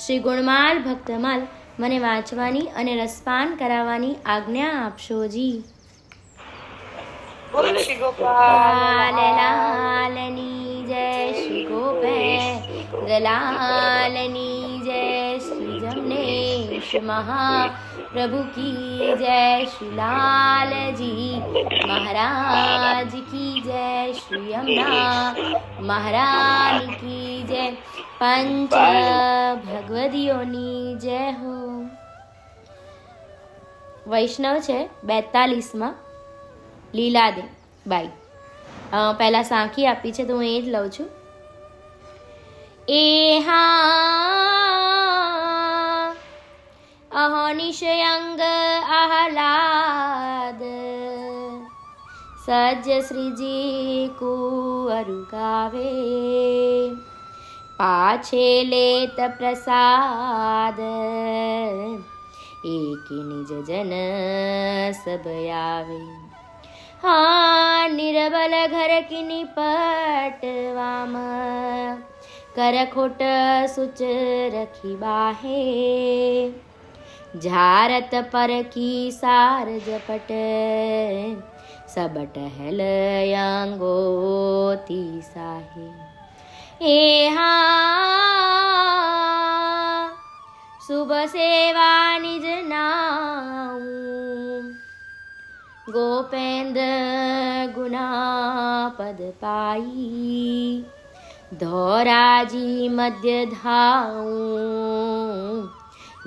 શ્રી ગુણમાલ ભક્તમાલ મને વાંચવાની અને રસપાન કરાવવાની આજ્ઞા આપશો જી. બોલો શ્રી ગોપાલ લાલની જય શ્રી ગોપે દલાલની જય શ્રી જમનેશ મહા પ્રભુ કી જય શ્રી મહારાજ કી જય શ્રી યમુના મહારાની કી જય પંચ ભગવદીઓની જય હો વૈષ્ણવ છે બેતાલીસમાં લીલાદે બાઈ. પહેલાં સાંખી આપી છે, તો હું એ જ લઉં છું. એ હા અહનિશયંગ આહલાદ સજ્જ શ્રીજી કુંવરુ ગાવે પાછે લેત પ્રસાદ એકી નિજ જન સબ આવે હા નિર્બલ ઘર કિની પટવામ કર ખોટ સુચ રખી બાહે झारत पर की सार जपट। सब टहल यांगोती साहे। एहा शुभ सेवा निज नाऊ गोपेंद्र गुणापद पाई। धोराजी मध्य धाऊ।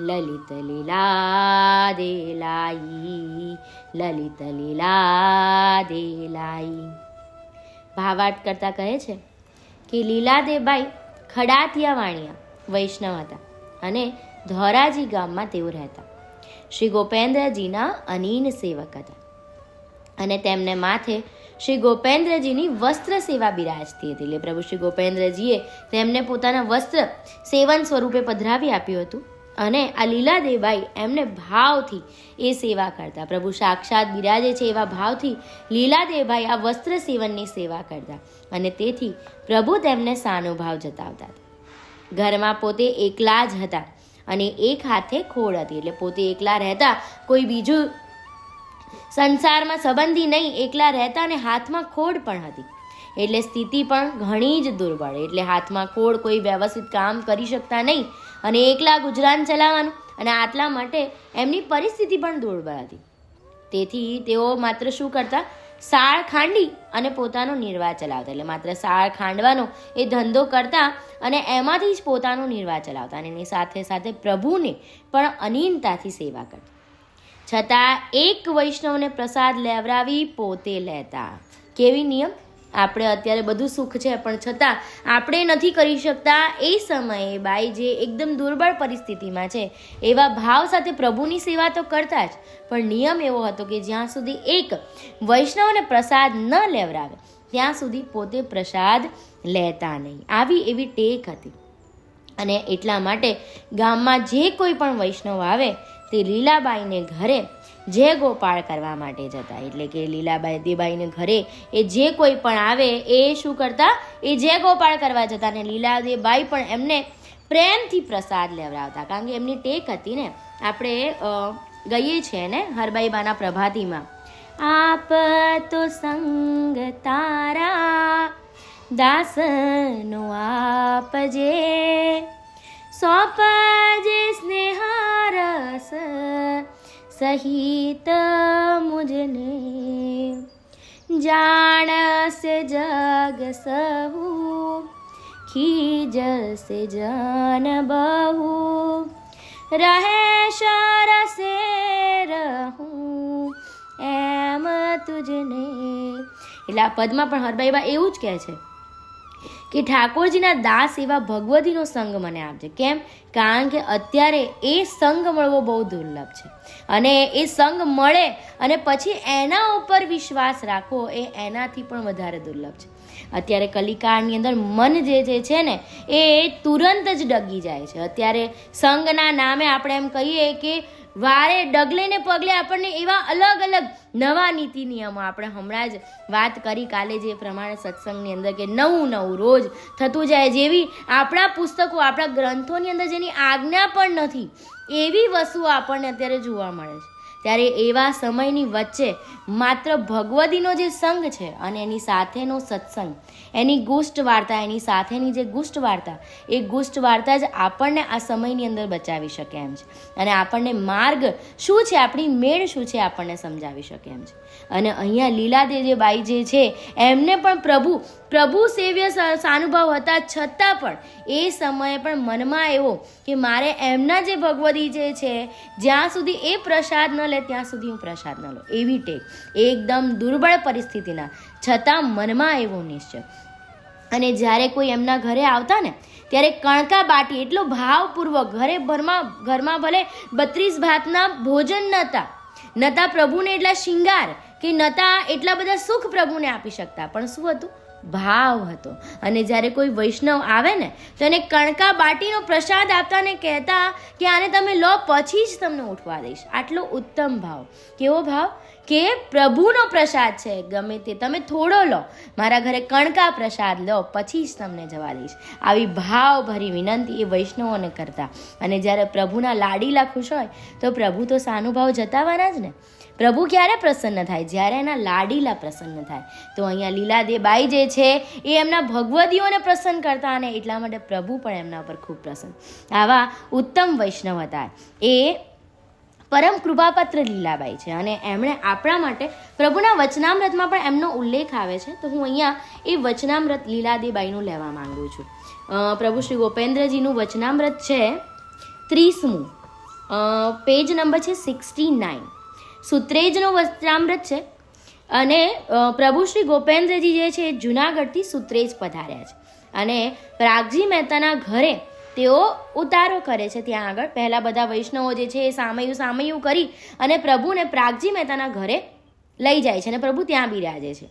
લલિત લીલા દેલાઈ લલિત લીલા દેલાઈ ભાવાર્થ કરતા કહે છે કે લીલાદેબાઈ ખડાતિયા વાણિયા વૈષ્ણવ હતા અને ધોરાજી ગામમાં તેઓ રહેતા. શ્રી ગોપેન્દ્રજીના અનીન સેવક હતા અને તેમને માથે શ્રી ગોપેન્દ્રજીની વસ્ત્ર સેવા બિરાજતી હતી. એટલે પ્રભુ શ્રી ગોપેન્દ્રજીએ તેમને પોતાના વસ્ત્ર સેવન સ્વરૂપે પધરાવી આપ્યું હતું. અને આ લીલાદેબાઈ એમને ભાવથી એ સેવા કરતા. પ્રભુ સાક્ષાત બિરાજે છે એવા ભાવથી લીલાદેવભાઈ આ વસ્ત્ર સેવનની સેવા કરતા અને તેથી પ્રભુ તેમને સાનુભાવ જતાવતા ઘરમાં પોતે એકલા જ હતા અને એક હાથે ખોડ હતી. એટલે પોતે એકલા રહેતા કોઈ બીજું સંસારમાં સંબંધી નહીં, એકલા રહેતા અને હાથમાં ખોડ પણ હતી. એટલે સ્થિતિ પણ ઘણી જ દુર્બળ. એટલે હાથમાં કોળ કોઈ વ્યવસ્થિત કામ કરી શકતા નહીં અને એકલા ગુજરાન ચલાવવાનું. અને આટલા માટે એમની પરિસ્થિતિ પણ દુર્બળ હતી. તેથી તેઓ માત્ર શું કરતા? સાળ ખાંડી અને પોતાનો નિર્વાહ ચલાવતા. એટલે માત્ર સાળ ખાંડવાનો એ ધંધો કરતા અને એમાંથી જ પોતાનો નિર્વાહ ચલાવતા અને એની સાથે સાથે પ્રભુને પણ અનીનતાથી સેવા કરતા. છતાં એક વૈષ્ણવને પ્રસાદ લેવરાવી પોતે લેતા. કેવી નિયમ? આપણે અત્યારે બધું સુખ છે, પણ છતાં આપણે નથી કરી શકતા એ સમયે બાઈ જે એકદમ દુર્બળ પરિસ્થિતિમાં છે, એવા ભાવ સાથે પ્રભુની સેવા તો કરતા જ. પણ નિયમ એવો હતો કે જ્યાં સુધી એક વૈષ્ણવને પ્રસાદ ન લેવરાવે, ત્યાં સુધી પોતે પ્રસાદ લેતા નહીં. આવી એવી ટેક હતી. અને એટલા માટે ગામમાં જે કોઈ પણ વૈષ્ણવ આવે, તે લીલાબાઈને ઘરે જે ગોપાળ કરવા માટે જતા. એટલે કે લીલાબાઈ, દેબાઈને ઘરે એ જે કોઈ પણ આવે એ શું કરતા? એ જે ગોપાળ કરવા જતા ને લીલાદેબાઈ પણ એમને પ્રેમથી પ્રસાદ લેવડાવતા. કારણ કે એમની ટેક હતી ને. આપણે ગઈએ છીએ ને હરબાઈબાના પ્રભાતીમાં. આપ તો સંગ તારા, દાસનો આપજે. સોપજે સ્નેહારસ સહિત મુજને જાણસ જગ સહુ ખીજસે જન બહુ રહે શરસે રહું એમ તુજને એટલે આ પદમાં પણ હરબાઈબા એવું જ કહે છે કે ઠાકોરજીના દાસ એવા ભગવતીનો સંગ મને આપજે. કેમ? કારણ કે અત્યારે એ સંગ મળવો બહુ દુર્લભ છે. અને એ સંગ મળે અને પછી એના ઉપર વિશ્વાસ રાખવો એ એનાથી પણ વધારે દુર્લભ છે. અત્યારે કલિકાળની અંદર મન જે જે છે ને, એ તુરંત જ ડગી જાય છે. અત્યારે સંઘના નામે આપણે એમ કહીએ કે વારે ડગલે ને પગલે આપણને એવા અલગ અલગ નવા નીતિ નિયમો આપણે હમણાં જ વાત કરી કાલે જે પ્રમાણે સત્સંગની અંદર કે નવું નવું રોજ થતું જાય જેવી આપણા પુસ્તકો, આપણા ગ્રંથોની અંદર જેની આજ્ઞા પણ નથી, એવી વસ્તુઓ આપણને અત્યારે જોવા મળે છે. ત્યારે એવા સમયની વચ્ચે માત્ર ભગવદીનો જે સંઘ છે અને એની સાથેનો સત્સંગ, એની ગુષ્ટ વાર્તા એની સાથેની જે ગુષ્ટ વાર્તા એ ગુષ્ટ વાર્તા જ આપણને આ સમયની અંદર બચાવી શકે એમ છે. અને આપણને માર્ગ શું છે, આપણી મેળ શું છે, આપણને સમજાવી શકે એમ છે. અને અહીંયા લીલાદેવી બાઈ જે છે, એમને પણ પ્રભુ પ્રભુ સેવ્ય સાનુભાવ હતા. છતાં પણ એ સમયે પણ મનમાં એવો કે મારે એમના જે ભગવદી જે છે, જ્યાં સુધી એ પ્રસાદ ન લે, ત્યાં સુધી હું પ્રસાદ ન લો એવી ટેક એકદમ દુર્બળ પરિસ્થિતિના. છતાં મનમાં એવો નિશ્ચય. અને જ્યારે કોઈ એમના ઘરે આવતા ને, ત્યારે કણકા બાટી એટલો ભાવપૂર્વક ઘરે ભરમાં, ઘરમાં ભલે બત્રીસ ભાતના ભોજન નહોતા નહોતા પ્રભુને એટલા શિંગાર કે નતા એટલા બધા સુખ પ્રભુને આપી શકતા. પણ શું હતું? ભાવ હતો. અને જ્યારે કોઈ વૈષ્ણવ આવે ને, તો એને કણકા બાટીનો પ્રસાદ આપતા ને કહેતા કે આને તમે લો, પછી જ તમને ઉઠવા દઈશ. આટલો ઉત્તમ ભાવ. કેવો ભાવ? કે પ્રભુનો પ્રસાદ છે. ગમે તે તમે થોડો લો, મારા ઘરે કણકા પ્રસાદ લો, પછી જ તમને જવા દઈશ. આવી ભાવભરી વિનંતી એ વૈષ્ણવોને કરતા. અને જ્યારે પ્રભુના લાડીલા ખુશ હોય, તો પ્રભુ તો સાનુભાવ જતાવાના જ ને. પ્રભુ ક્યારે પ્રસન્ન થાય? જ્યારે એના લાડીલા પ્રસન્ન થાય. તો અહીંયા લીલાદેબાઈ જે છે, એ એમના ભગવદીઓને પ્રસન્ન કરતા અને એટલા માટે પ્રભુ પણ એમના પર ખૂબ પ્રસન્ન. આવા ઉત્તમ વૈષ્ણવ હતા. એ પરમ કૃપાપત્ર લીલાબાઈ છે અને એમણે આપણા માટે પ્રભુના વચનામૃતમાં પણ એમનો ઉલ્લેખ આવે છે. તો હું અહીંયા એ વચનામૃત લીલાદેબાઈનું લેવા માંગુ છું. પ્રભુ શ્રી ગોપેન્દ્રજીનું વચનામૃત છે ત્રીસમું. પેજ નંબર છે સિક્સટી નાઇન. સુત્રેજનું વચનામૃત છે અને પ્રભુ શ્રી ગોપેન્દ્રજી જે છે જુનાગઢથી સુત્રેજ પધાર્યા છે. અને પ્રાગજી મહેતાના ઘરે તેઓ ઉતારો કરે છે. ત્યાં આગળ પહેલાં બધા વૈષ્ણવો જે છે એ સામયું સામયું કરી અને પ્રભુને પ્રાગજી મહેતાના ઘરે લઈ જાય છે અને પ્રભુ ત્યાં બિરાજે છે.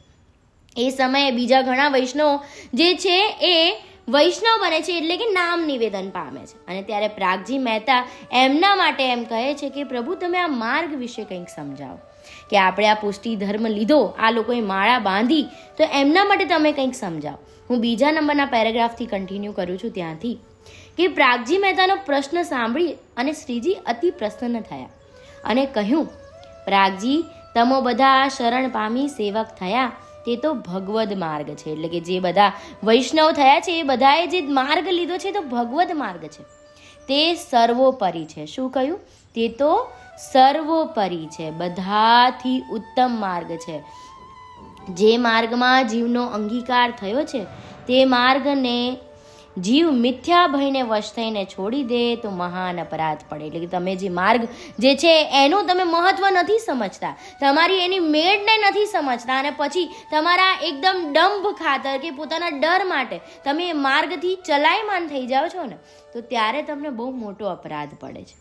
એ સમયે બીજા ઘણા વૈષ્ણવો જે છે એ વૈષ્ણવ બને છે એટલે કે નામ નિવેદન પામે છે. અને ત્યારે પ્રાગજી મહેતા એમના માટે એમ કહે છે કે, પ્રભુ, તમે આ માર્ગ વિશે કંઈક સમજાવો. કે આપણે આ પુષ્ટિ ધર્મ લીધો, આ લોકોએ માળા બાંધી, તો એમના માટે તમે કંઈક સમજાવો. હું બીજા નંબરના પેરેગ્રાફથી કન્ટિન્યુ કરું છું ત્યાંથી. કે પ્રાગજી મહેતાનો પ્રશ્ન સાંભળી અને શ્રીજી અતિ પ્રસન્ન થયા અને કહ્યું, પ્રાગજી, તમો બધા શરણ પામી સેવક થયા, તે તો ભગવદ માર્ગ છે. એટલે કે જે બધા વૈષ્ણવ થયા છે, એ બધાએ જે માર્ગ લીધો છે તો ભગવદ માર્ગ છે. તે સર્વોપરી છે. શું કહ્યું? તે તો સર્વોપરી છે. બધાથી ઉત્તમ માર્ગ છે. જે માર્ગમાં જીવનો અંગીકાર થયો છે, તે માર્ગને જીવ મિથ્યા ભયને વશ થઈને છોડી દે તો મહાન અપરાધ પડે. એટલે કે તમે જે માર્ગ જે છે, એનું તમે મહત્વ નથી સમજતા. તમારી એની મેળને નથી સમજતા અને પછી તમારા એકદમ ડંભ ખાતર કે પોતાના ડર માટે તમે એ માર્ગથી ચલાયમાન થઈ જાઓ છો ને, તો ત્યારે તમને બહુ મોટો અપરાધ પડે છે.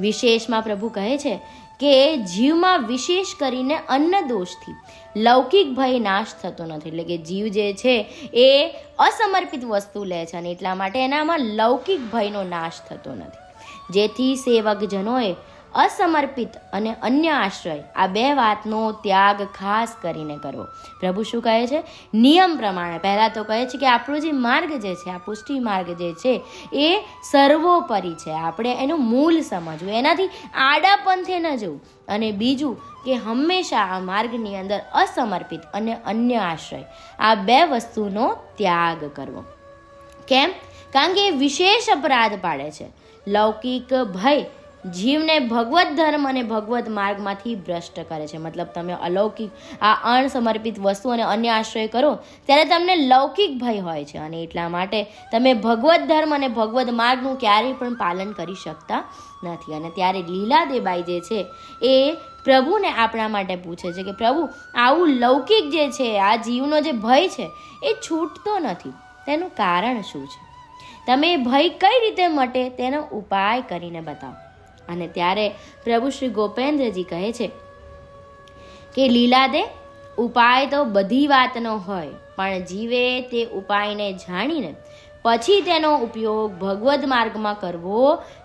વિશેષમાં પ્રભુ કહે છે કે જીવમાં વિશેષ કરીને અન્ન દોષથી લૌકિક ભય નાશ થતો નથી. એટલે કે જીવ જે છે એ અસમર્પિત વસ્તુ લે છે અને એટલા માટે એનામાં લૌકિક ભયનો નાશ થતો નથી. જેથી સેવકજનોએ અસમર્પિત અને અન્ય આશ્રય. આ બે વાતનો ત્યાગ ખાસ કરીને કરવો. પ્રભુ શું કહે છે? નિયમ પ્રમાણે. પહેલાં તો કહે છે કે આપણો જે માર્ગ જે છે, આ પુષ્ટિ માર્ગ જે છે, એ સર્વોપરી છે. આપણે એનું મૂળ સમજવું. એનાથી આડા ન જવું. અને બીજું કે હંમેશા આ માર્ગની અંદર અસમર્પિત અને અન્ય આશ્રય. આ બે વસ્તુનો ત્યાગ કરવો. કેમ? કારણ કે એ વિશેષ અપરાધ પાડે છે. લૌકિક ભય જીવને ભગવત ધર્મ અને ભગવત માર્ગમાંથી ભ્રષ્ટ કરે છે. મતલબ તમે અલૌકિક આ અણસમર્પિત વસ્તુ અને અન્ય આશ્રય કરો, ત્યારે તમને લૌકિક ભય હોય છે અને એટલા માટે તમે ભગવત ધર્મ અને ભગવત માર્ગનું ક્યારેય પણ પાલન કરી શકતા નથી. અને ત્યારે લીલાદેબાઈ જે છે, એ પ્રભુને આપણા માટે પૂછે છે કે, પ્રભુ, આવું લૌકિક જે છે, આ જીવનો જે ભય છે, એ છૂટતો નથી. તેનું કારણ શું છે? તમે ભય કઈ રીતે મટે, તેનો ઉપાય કરીને બતાવો. અને ત્યારે પ્રભુ શ્રી ગોપેન્દ્રજી કહે છે કે લીલા દે ઉપાય તો બધી વાતનો હોય, પણ જીવે તે ઉપાયને જાણીને પછી તેનો ઉપયોગ ભગવદ માર્ગમાં કરવો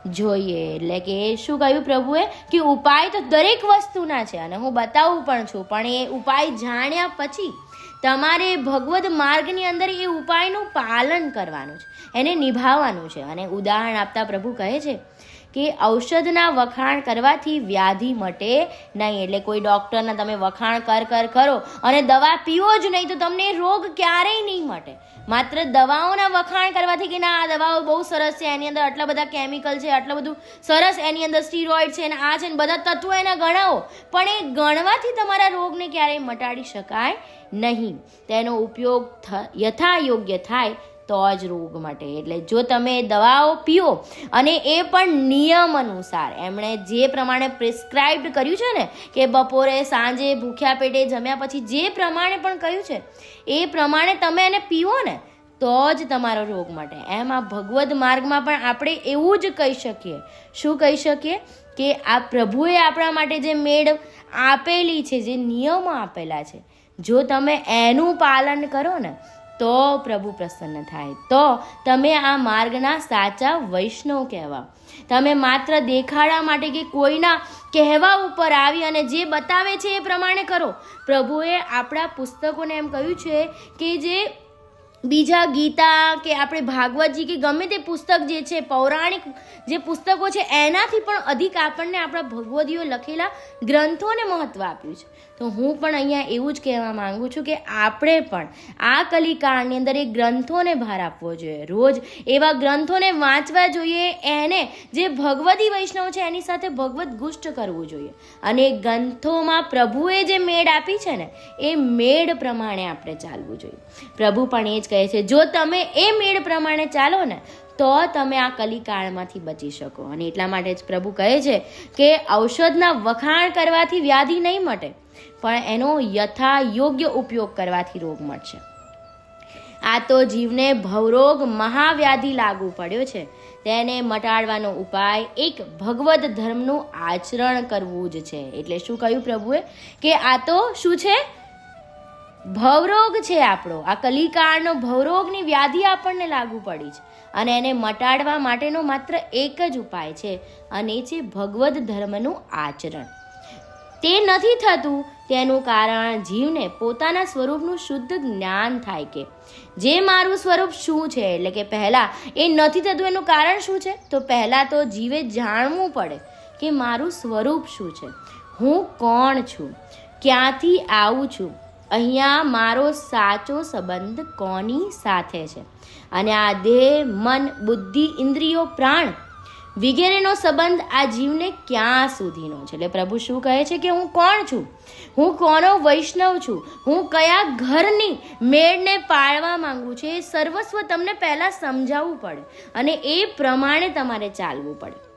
જોઈએ. એટલે કે શું કહ્યું પ્રભુએ? કે ઉપાય તો દરેક વસ્તુના છે અને હું બતાવું પણ છું, પણ એ ઉપાય જાણ્યા પછી તમારે ભગવદ માર્ગની અંદર એ ઉપાયનું પાલન કરવાનું છે, એને નિભાવવાનું છે. અને ઉદાહરણ આપતા પ્રભુ કહે છે કે ઔષધના વખાણ કરવાથી વ્યાધિ મટે નહીં. એટલે કોઈ ડૉક્ટરના તમે વખાણ કર કર, કરો અને દવા પીવો જ નહીં તો તમને રોગ ક્યારેય નહીં મટે. માત્ર દવાઓના વખાણ કરવાથી કે ના, આ દવાઓ બહુ સરસ છે, એની અંદર આટલા બધા કેમિકલ છે, આટલું બધું સરસ, એની અંદર સ્ટીરોઇડ છે અને આ છે ને બધા તત્વો એના ગણાવો. પણ એ ગણવાથી તમારા રોગને ક્યારેય મટાડી શકાય નહીં. તેનો ઉપયોગ યથા યોગ્ય થાય તો જ રોગ મટે. એટલે જો તમે દવાઓ પીઓ અને એ પણ નિયમ અનુસાર, એમણે જે પ્રમાણે પ્રિસ્ક્રાઇબ્ડ કર્યું છે ને, કે બપોરે, સાંજે, ભૂખ્યા પેટે જમ્યા પછી જે પ્રમાણે પણ કહ્યું છે, એ પ્રમાણે તમે એને પીવો ને, તો જ તમારો રોગ મટે. એમ આ ભગવદ માર્ગમાં પણ આપણે એવું જ કહી શકીએ. શું કહી શકીએ? કે આ પ્રભુએ આપણા માટે જે મેળ આપેલી છે, જે નિયમો આપેલા છે, જો તમે એનું પાલન કરો ને તો પ્રભુ પ્રસન્ન થાય. તો તમે આ માર્ગના સાચા વૈષ્ણવ કહેવા તમે માત્ર દેખાડા માટે કે કોઈના કહેવા ઉપર આવી અને જે બતાવે છે એ પ્રમાણે કરો. પ્રભુએ આપણા પુસ્તકોને એમ કહ્યું છે કે જે બીજા ગીતા કે આપણે ભાગવતજી કે ગમે તે પુસ્તક જે છે, પૌરાણિક જે પુસ્તકો છે, એનાથી પણ અધિક આપણને આપણા ભગવદીઓ લખેલા ગ્રંથોને મહત્ત્વ આપ્યું છે. તો હું પણ અહીંયા એવું જ કહેવા માંગુ છું કે આપણે પણ આ કલિકાળની અંદર એ ગ્રંથોને ભાર આપવો જોઈએ. રોજ એવા ગ્રંથોને વાંચવા જોઈએ, એને જે ભગવતી વૈષ્ણવ છે એની સાથે ભગવત ગુષ્ટ કરવું જોઈએ. અને ગ્રંથોમાં પ્રભુએ જે મેળ આપી છે ને, એ મેળ પ્રમાણે આપણે ચાલવું જોઈએ. પ્રભુ પણ એ જ કહે છે, જો તમે એ મેળ પ્રમાણે ચાલો ને, તો તમે આ કલિકાળમાંથી બચી શકો. અને એટલા માટે જ પ્રભુ કહે છે કે ઔષધના વખાણ કરવાથી વ્યાધિ નહીં મટે. પણ એનો યથા યોગ્ય ઉપયોગ કરવાથી રોગ મળશે. આ તો જીવને ભવરોગ મહાવ્યાધિ લાગુ પડ્યો છે. તેને મટાડવાનો ઉપાય એક ભગવદ ધર્મનું આચરણ કરવું જ છે. એટલે શું કહ્યું પ્રભુએ? કે આ તો શું છે? ભવરોગ છે આપણો. આ કલિકાળનો ભવરોગની વ્યાધિ આપણને લાગુ પડી છે. અને એને મટાડવા માટેનો માત્ર એક જ ઉપાય છે. અને એ છે ભગવદ ધર્મનું આચરણ. તે નથી થતું તેનું કારણ જીવને પોતાના સ્વરૂપનું શુદ્ધ જ્ઞાન થાય કે જે મારું સ્વરૂપ શું છે? એટલે કે પહેલાં એ નથી થતું એનું કારણ શું છે? તો પહેલાં તો જીવે જાણવું પડે કે મારું સ્વરૂપ શું છે. હું કોણ છું? ક્યાંથી આવું છું? અહીંયા મારો સાચો સંબંધ કોની સાથે છે? અને આ દેહ, મન, બુદ્ધિ, ઇન્દ્રિયો, પ્રાણ વગેરેનો સંબંધ આ જીવને ક્યાં સુધીનો છે? એટલે પ્રભુ શું કહે છે કે હું કોણ છું? હું કોનો વૈષ્ણવ છું? હું કયા ઘરની મેળને પાળવા માંગુ છું? એ સર્વસ્વ તમને પહેલાં સમજાવવું પડે અને એ પ્રમાણે તમારે ચાલવું પડે.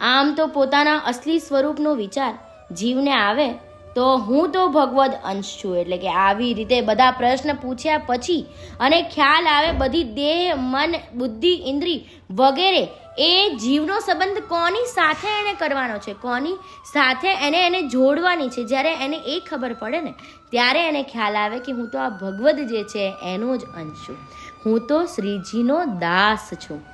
આમ તો પોતાના અસલી સ્વરૂપનો વિચાર જીવને આવે તો હું તો ભગવદ અંશ છું, એટલે કે આવી રીતે બધા પ્રશ્ન પૂછ્યા પછી અને ખ્યાલ આવે બધી દેહ, મન, બુદ્ધિ, ઇન્દ્રી વગેરે, એ જીવનો સંબંધ કોની સાથે એને કરવાનો છે? કોની સાથે એને એને જોડવાની છે? જ્યારે એને એ ખબર પડે ને, ત્યારે એને ખ્યાલ આવે કે હું તો આ ભગવદ જે છે, એનો જ અંશ છું. હું તો શ્રીજીનો દાસ છું.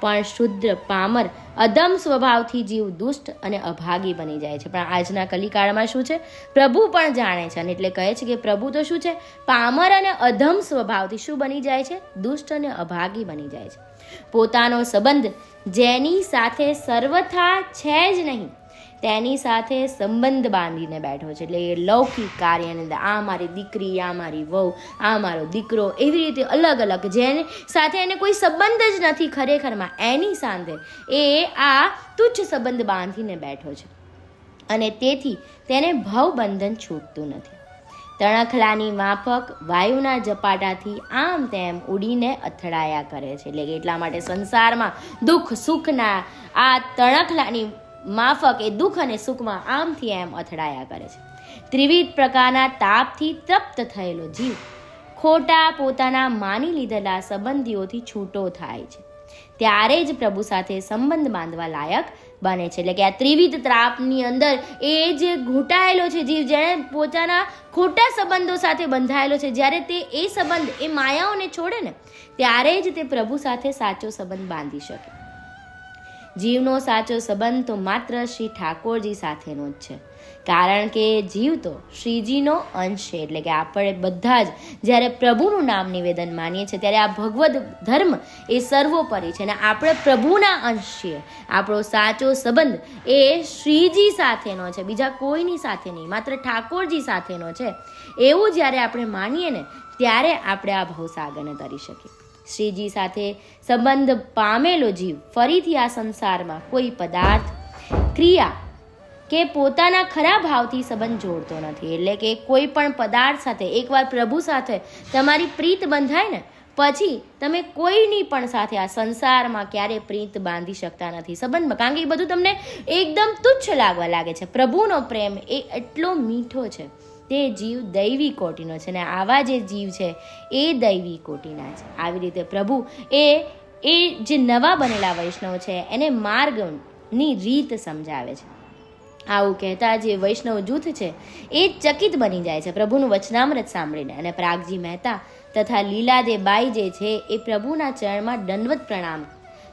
પણ શુદ્ર પામર અધમ સ્વભાવથી જીવ દુષ્ટ અને અભાગી બની જાય છે. પણ આજના કલિકાળમાં શું છે? પ્રભુ પણ જાણે છે અને એટલે કહે છે કે પ્રભુ તો શું છે? પામર અને અધમ સ્વભાવથી શું બની જાય છે? દુષ્ટ અને અભાગી બની જાય છે. પોતાનો સંબંધ જેની સાથે સર્વથા છે જ નહીં. તેની સાથે સંબંધ બાંધીને બેઠો છે. એટલે એ લૌકિક કાર્યની અંદર આ મારી દીકરી, આ મારી વહુ, આ મારો દીકરો એવી રીતે અલગ અલગ જેને સાથે એને કોઈ સંબંધ જ નથી ખરેખરમાં. એની સાથે એ આ તુચ્છ સંબંધ બાંધીને બેઠો છે. અને તેથી તેને ભવબંધન છૂટતું નથી. તણખલાની માફક વાયુના ઝપાટાથી આમ તેમ ઉડીને અથડાયા કરે છે. એટલે એટલા માટે સંસારમાં દુઃખ, સુખના આ તણખલાની માફક એ દુઃખ અને સુખમાં આમથી એમ અથડાયા કરે છે. ત્રિવિધ પ્રકારના તાપથી તપ્ત થયેલો જીવ ખોટા પોતાના માની લીધેલા સંબંધીઓથી છૂટો થાય છે. ત્યારે જ પ્રભુ સાથે સંબંધ બાંધવા લાયક બને છે. એટલે કે આ ત્રિવિધ ત્રાપની અંદર એ જે ઘૂંટાયેલો છે જીવ જેણે પોતાના ખોટા સંબંધો સાથે બંધાયેલો છે. જ્યારે તે એ સંબંધ એ માયાઓને છોડે ને, ત્યારે જ તે પ્રભુ સાથે સાચો સંબંધ બાંધી શકે. જીવનો સાચો સંબંધ તો માત્ર શ્રી ઠાકોરજી સાથેનો જ છે. કારણ કે જીવ તો શ્રીજીનો અંશ છે, એટલે કે આપણે બધા જ જ્યારે પ્રભુનું નામ નિવેદન માનીએ છીએ, ત્યારે આ ભગવદ ધર્મ એ સર્વોપરી છે અને આપણે પ્રભુના અંશ છીએ. આપણો સાચો સંબંધ એ શ્રીજી સાથેનો છે, બીજા કોઈની સાથે નહીં, માત્ર ઠાકોરજી સાથેનો છે. એવું જ્યારે આપણે માનીએ ને, ત્યારે આપણે આ ભવસાગરને તરી શકીએ. શ્રીજી સાથે સંબંધ પામેલો જીવ. ફરીથી આ સંસારમાં કોઈ પદાર્થ, ક્રિયા કે પોતાના ખરા ભાવથી સંબંધ જોડતો નથી. એટલે કે કોઈ પણ પદાર્થ સાથે, એકવાર પ્રભુ સાથે તમારી પ્રીત બંધાય ને, પછી તમે કોઈની પણ સાથે આ સંસારમાં ક્યારે પ્રીત બાંધી શકતા નથી. સંબંધમાં, કારણ કે એ બધું તમને એકદમ તુચ્છ લાગવા લાગે છે. પ્રભુનો પ્રેમ એ એટલો મીઠો છે. તે જીવ દૈવી કોટીનો છે અને આવા જે જીવ છે એ દૈવી કોટીના છે. આવી રીતે પ્રભુ એ એ જે નવા બનેલા વૈષ્ણવ છે એને માર્ગની રીત સમજાવે છે. આવું કહેતા જે વૈષ્ણવ જૂથ છે એ ચકિત બની જાય છે પ્રભુનું વચનામૃત સાંભળીને અને પ્રાગજી મહેતા તથા લીલાદે બાઈ જે છે એ પ્રભુના ચરણમાં દંડવત પ્રણામ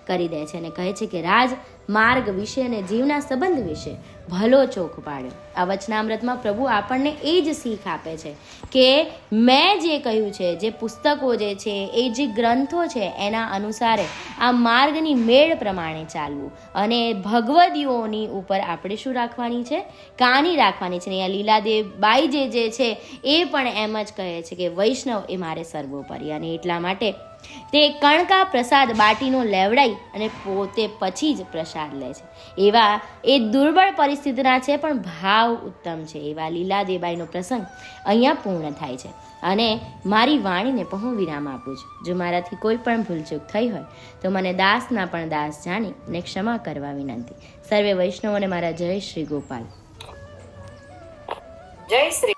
કરી દે છે અને કહે છે કે રાજ માર્ગ વિશે અને જીવના સંબંધ વિશે ભલો ચોખ પાડ્યો. આ વચનામૃતમાં પ્રભુ આપણને એ જ શીખ આપે છે કે મેં જે કહ્યું છે, જે પુસ્તકો જે છે, એ જે ગ્રંથો છે, એના અનુસારે આ માર્ગની મેળ પ્રમાણે ચાલવું અને ભગવદીઓની ઉપર આપણે શું રાખવાની છે? કાની રાખવાની છે? અહીંયા લીલાદેવ બાઈ જે જે છે, એ પણ એમ જ કહે છે કે વૈષ્ણવ એ મારે સર્વોપરી અને એટલા માટે તે કણકા પ્રસાદ બાટીનો લેવડાઈ અને પોતે પછી જ પ્રસાદ લે છે. એવા એ દુર્બળ પરિસ્થિતિના છે, પણ ભાવ ઉત્તમ છે. એવા લીલાદેબાઈનો પ્રસંગ અહીંયા પૂર્ણ થાય છે. અને મારી વાણીને પણ હું વિરામ આપું છું. જો મારાથી કોઈ પણ ભૂલચૂક થઈ હોય, તો મને દાસના પણ દાસ જાણી ને ક્ષમા કરવા વિનંતી. સર્વે વૈષ્ણવોને મારા જય શ્રી ગોપાલ. જય શ્રી